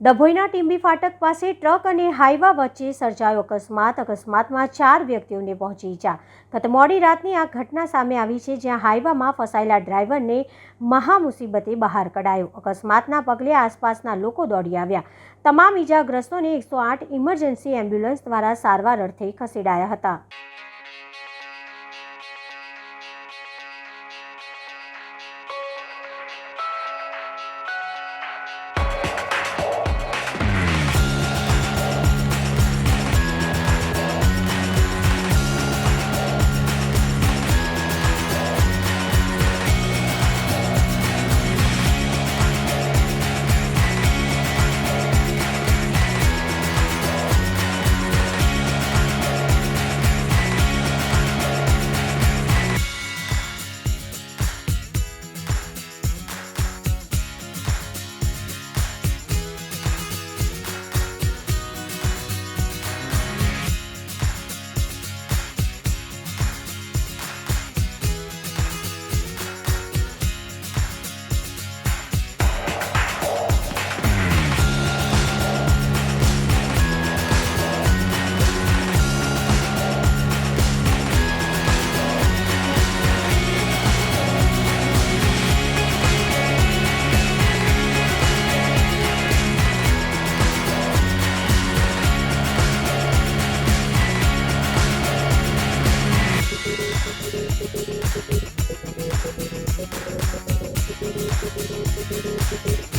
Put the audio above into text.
ડભોઈના ટીંબી ફાટક પાસે ટ્રક અને હાઈવા વચ્ચે સર્જાયો અકસ્માત. અકસ્માતમાં ચાર વ્યક્તિઓને પહોંચી ઈજા. ગત મોડી રાતની આ ઘટના સામે આવી છે, જ્યાં હાઈવામાં ફસાયેલા ડ્રાઈવરને મહામુસીબતે બહાર કઢાયો. અકસ્માતના પગલે આસપાસના લોકો દોડી આવ્યા. તમામ ઈજાગ્રસ્તોને એકસો આઠ ઇમરજન્સી એમ્બ્યુલન્સ દ્વારા સારવાર અર્થે ખસેડાયા હતા.